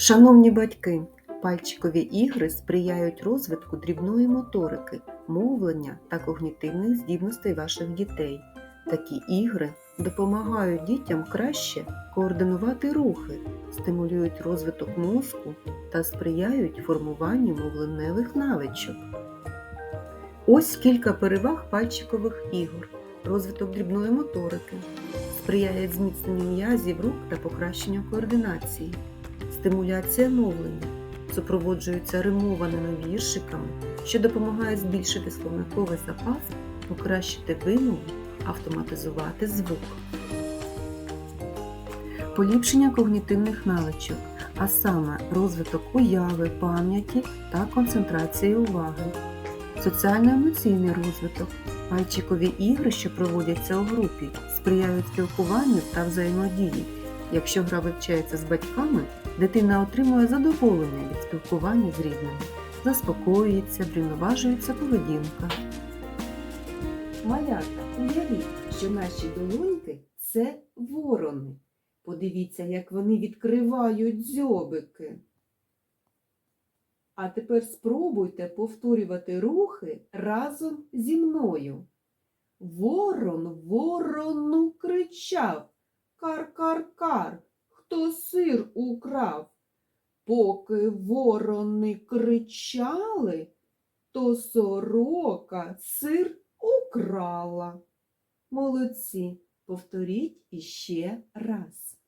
Шановні батьки, пальчикові ігри сприяють розвитку дрібної моторики, мовлення та когнітивних здібностей ваших дітей. Такі ігри допомагають дітям краще координувати рухи, стимулюють розвиток мозку та сприяють формуванню мовленневих навичок. Ось кілька переваг пальчикових ігор. Розвиток дрібної моторики, сприяє зміцненню м'язів рук та покращенню координації, стимуляція мовлення, супроводжується римованими віршиками, що допомагає збільшити словниковий запас, покращити вимову, автоматизувати звук. Поліпшення когнітивних навичок, а саме розвиток уяви, пам'яті та концентрації уваги, соціально-емоційний розвиток, пальчикові ігри, що проводяться у групі, сприяють спілкуванню та взаємодії. Якщо гра вивчається з батьками, дитина отримує задоволення від спілкування з рідними, заспокоюється, врівноважується поведінка. Малята, уявіть, що наші долоньки це ворони. Подивіться, як вони відкривають дзьобики. А тепер спробуйте повторювати рухи разом зі мною. Ворон ворону кричав. Кар-кар-кар, хто сир украв? Поки ворони кричали, то сорока сир украла. Молодці, повторіть іще раз.